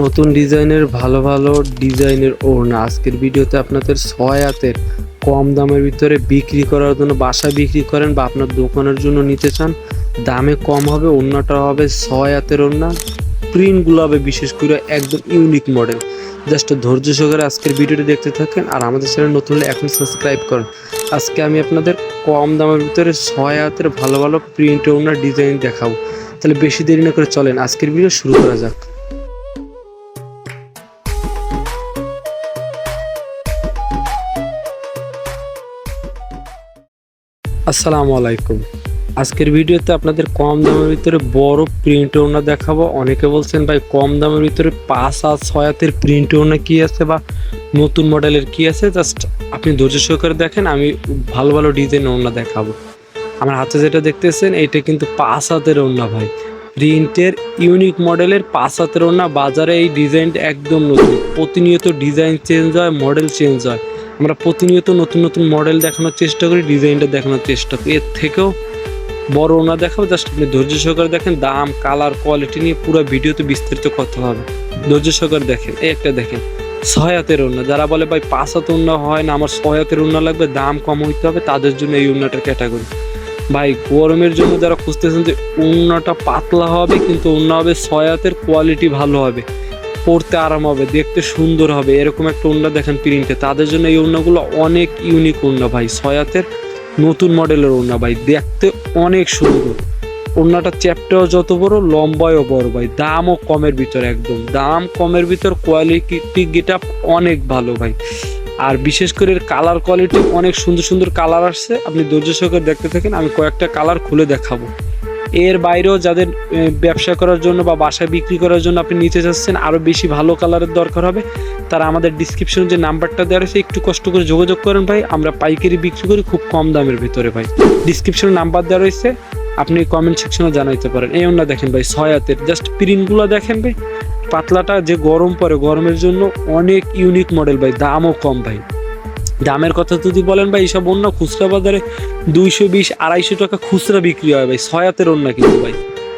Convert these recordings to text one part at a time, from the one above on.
নতুন ডিজাইনের, ভালো ভালো ডিজাইনের ওড়না। আজকের ভিডিওতে আপনাদের ছয় হাতের কম দামের ভিতরে বিক্রি করার জন্য বাসা বিক্রি করেন বা আপনার দোকানের জন্য নিতে চান, দামে কম হবে, ওড়নাটা হবে ছয় হাতের ওড়না। প্রিন্টগুলো হবে বিশেষ করে একদম ইউনিক মডেল। জাস্ট ধৈর্য সহকারে আজকের ভিডিওটি দেখতে থাকেন আর আমাদের চ্যানেল নতুন হলে এখন সাবস্ক্রাইব করেন। আজকে আমি আপনাদের কম দামের ভিতরে ছয় হাতের ভালো ভালো প্রিন্ট ওড়না ডিজাইন দেখাবো। তাহলে বেশি দেরি না করে চলেন, আজকের ভিডিও শুরু করা যাক। আসসালামু আলাইকুম। আজকের ভিডিওতে আপনাদের কম দামের ভিতরে বড় প্রিন্ট ওনা দেখাবো। অনেকে বলছেন, ভাই, কম দামের ভিতরে পাঁচ আর ছয় হাতের প্রিন্ট ওনা কী আছে বা নতুন মডেলের কি আছে? জাস্ট আপনি ধৈর্য সহকারে দেখেন, আমি ভালো ভালো ডিজাইন ওনা দেখাবো। আমার হাতে যেটা দেখতেছেন এটা কিন্তু পাঁচ হাতের ওনা ভাই। প্রিন্টের ইউনিক মডেলের পাঁচ হাতের ওনা বাজারে এই ডিজাইনটা একদম নতুন। প্রতিনিয়ত ডিজাইন চেঞ্জ হয় মডেল চেঞ্জ হয়। আমরা প্রতিনিয়ত নতুন নতুন মডেল দেখানোর চেষ্টা করি ডিজাইনটা দেখানোর চেষ্টা করি। এর থেকেও বড় ওনা দেখাবো জাস্ট আপনি ধৈর্য সহকারে দেখেন, দাম কালার কোয়ালিটি নিয়ে পুরো ভিডিওতে বিস্তারিত কথা হবে। ধৈর্য সহকারে দেখেন, এই একটা দেখেন হাতের ওনা। যারা বলে, ভাই, পাঁচ হাত ওনা হয় না, আমার হাতের ওনা লাগবে, দাম কম হইতে হবে, তাদের জন্য এই ওনাটার ক্যাটাগরি ভাই, গরমের জন্য যারা খুঁজতেছেন যে ওনাটা পাতলা হবে, কিন্তু ওনা হবে হাতের কোয়ালিটি ভালো হবে। পরতে আরাম হবে, দেখতে সুন্দর হবে, এরকম একটা ওড়না দেখেন প্রিন্টে তাদের জন্য এই ওড়নাগুলো অনেক ইউনিক ওড়না ভাই ছয়াতের নতুন মডেলের ওড়না ভাই, দেখতে অনেক সুন্দর। ওড়নাটা চ্যাপটাও যত বড়, লম্বায়ও বড় ভাই, দামও কমের ভিতর একদম। দাম কমের ভিতর কোয়ালিটি গেট আপ অনেক ভালো ভাই। আর বিশেষ করে এর কালার কোয়ালিটি অনেক সুন্দর সুন্দর কালার আসছে। আপনি ধৈর্য সহকারে দেখতে থাকেন, আমি কয়েকটা কালার খুলে দেখাবো। এর বাইরেও যাদের ব্যবসা করার জন্য বা বাসায় বিক্রি করার জন্য আপনি নিতে চাচ্ছেন আরও বেশি ভালো কালারের দরকার হবে। তারা আমাদের ডিসক্রিপশনে যে নাম্বারটা দেওয়া রয়েছে, একটু কষ্ট করে যোগাযোগ করেন ভাই, আমরা পাইকারি বিক্রি করি খুব কম দামের ভিতরে ভাই। ডিসক্রিপশনে নাম্বার দেওয়া রয়েছে, আপনি কমেন্ট সেকশনে জানাইতে পারেন। এই অন্য দেখেন ভাই, ছয় হাতের জাস্ট প্রিন্টগুলো দেখেন ভাই। পাতলাটা যে গরম পড়ে গরমের জন্য অনেক ইউনিক মডেল ভাই, দামও কম ভাই। দামের কথা যদি বলেন ভাই, এইসব অন্য খুচরা বাজারে দুইশো বিশ, আড়াইশো টাকা খুচরা বিক্রি হয় ভাই ছয় হাতের অন্য কিন্তু ভাই।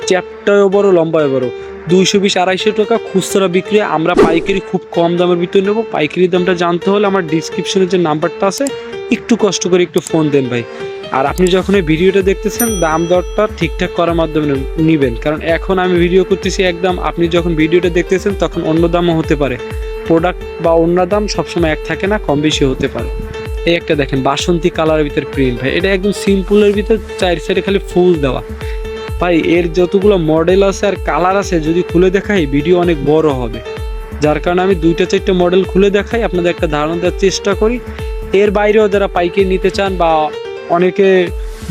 চ্যাপটাও বড় লম্বায় বড়। দুইশো বিশ, আড়াইশো টাকা খুচরা বিক্রি আমরা পাইকারি খুব কম দামের ভিতরে নেব। পাইকারি দামটা জানতে হলে আমার ডিসক্রিপশনে যে নাম্বারটা আছে, একটু কষ্ট করে একটু ফোন দেন ভাই। আর আপনি যখন এই ভিডিওটা দেখতেছেন, দাম দরটা ঠিকঠাক করার মাধ্যমে নেবেন। কারণ এখন আমি ভিডিও করতেছি, একদম আপনি যখন ভিডিওটা দেখতেছেন, তখন অন্য দামও হতে পারে। প্রোডাক্ট বা অন্য দাম সবসময় এক থাকে না কম বেশি হতে পারে। এই একটা দেখেন, বাসন্তী কালারের ভিতর প্রিন্ট ভাই। এটা একদম সিম্পলের ভিতর চার সাইডে খালি ফুল দেওয়া। ভাই, এর যতগুলো মডেল আছে আর কালার আছে, যদি খুলে দেখাই ভিডিও অনেক বড় হবে। যার কারণে আমি দুইটা, চারটে মডেল খুলে দেখাই, আপনাদের একটা ধারণা দেওয়ার চেষ্টা করি। এর বাইরেও যারা পাইকারি নিতে চান বা অনেকে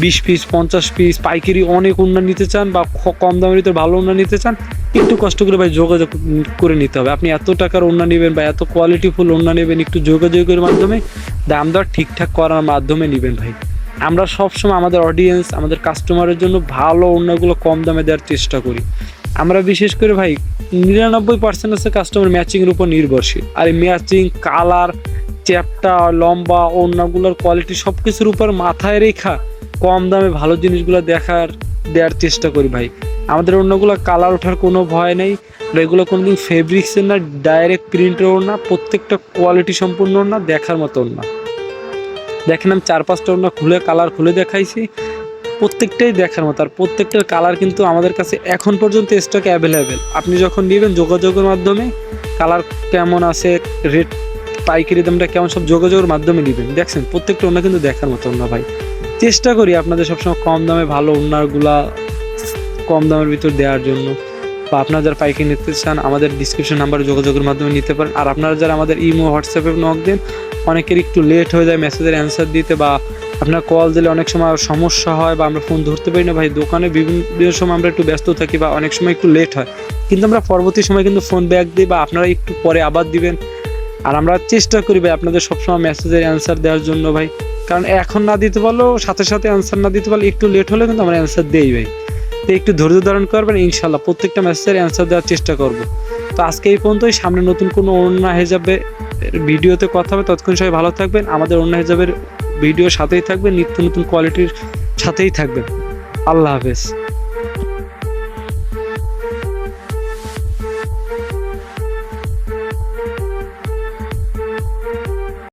বিশ পিস পঞ্চাশ পিস পাইকারি অনেক উন্নয়ন নিতে চান বা কম দামের ভিতরে ভালো উন্নয়ন নিতে চান, একটু কষ্ট করে ভাই যোগাযোগ করে নিতে হবে। আপনি এত টাকার উন্নয়ন নেবেন বা এত কোয়ালিটিফুল উন্নয়ন নেবেন একটু যোগাযোগের মাধ্যমে দাম দর ঠিকঠাক করার মাধ্যমে নেবেন ভাই। আমরা সবসময় আমাদের অডিয়েন্স আমাদের কাস্টমারের জন্য ভালো অন্যগুলো কম দামে দেওয়ার চেষ্টা করি। আমরা বিশেষ করে ভাই, নিরানব্বই পার্সেন্ট আছে কাস্টমার ম্যাচিংয়ের উপর নির্ভরশীল। আর এই ম্যাচিং কালার চ্যাপটা লম্বা, অন্যগুলোর কোয়ালিটি সব কিছুর উপর মাথায় রেখা কম দামে ভালো জিনিসগুলো দেখার, দেওয়ার চেষ্টা করি ভাই। আমাদের অন্যগুলো কালার ওঠার কোনো ভয় নেই। এগুলো কোনোদিন ফেব্রিক্সের না ডাইরেক্ট প্রিন্টের ওর না, প্রত্যেকটা কোয়ালিটি সম্পূর্ণ না, দেখার মতো না। দেখেন, আমি চার পাঁচটা ওনা খুলে কালার খুলে দেখাইছি। প্রত্যেকটাই দেখার মতো। আর প্রত্যেকটার কালার কিন্তু আমাদের কাছে এখন পর্যন্ত স্টকে অ্যাভেলেবেল আপনি যখন নেবেন যোগাযোগের মাধ্যমে কালার কেমন আছে রেট পাইকারি দামটা কেমন, সব যোগাযোগের মাধ্যমে নেবেন। দেখছেন, প্রত্যেকটা ওনা কিন্তু দেখার মতো না ভাই। চেষ্টা করি আপনাদের সবসময় কম দামে ভালো ওনারগুলা কম দামের ভিতর দেওয়ার জন্য। বা আপনারা যারা পাইকারি নিতে চান, আমাদের ডিসক্রিপশন নাম্বারে যোগাযোগের মাধ্যমে নিতে পারেন। আর আপনারা যারা আমাদের ইমো হোয়াটসঅ্যাপে নক দেন, অনেকের একটু লেট হয়ে যায় মেসেজের অ্যান্সার দিতে বা আপনার কল দিলে অনেক সময় সমস্যা হয় বা আমরা ফোন ধরতে পারি না। ভাই, দোকানে বিভিন্ন সময় আমরা একটু ব্যস্ত থাকি বা অনেক সময় একটু লেট হয়। কিন্তু আমরা পরবর্তী সময় কিন্তু ফোন ব্যাক দিই বা আপনারা একটু পরে আবার দিবেন। আর আমরা চেষ্টা করি ভাই আপনাদের সবসময় মেসেজের অ্যান্সার দেওয়ার জন্য ভাই। কারণ এখন না দিতে পারল সাথে সাথে অ্যান্সার না দিতে পারলে একটু লেট হলে কিন্তু আমরা অ্যান্সার দেই ভাই। তো একটু ধৈর্য ধারণ করবেন ইনশাল্লাহ প্রত্যেকটা ম্যাসেজের অ্যান্সার দেওয়ার চেষ্টা করব। তো আজকে এই পর্যন্তই, সামনে নতুন কোনো অন্য হেজাবে ভিডিওতে কথা হবে, ততক্ষণ সবাই ভালো থাকবেন, আমাদের অন্য হেজাবের ভিডিও সাথেই থাকবে নিত্য নতুন কোয়ালিটির সাথেই থাকবেন। আল্লাহ হাফেজ।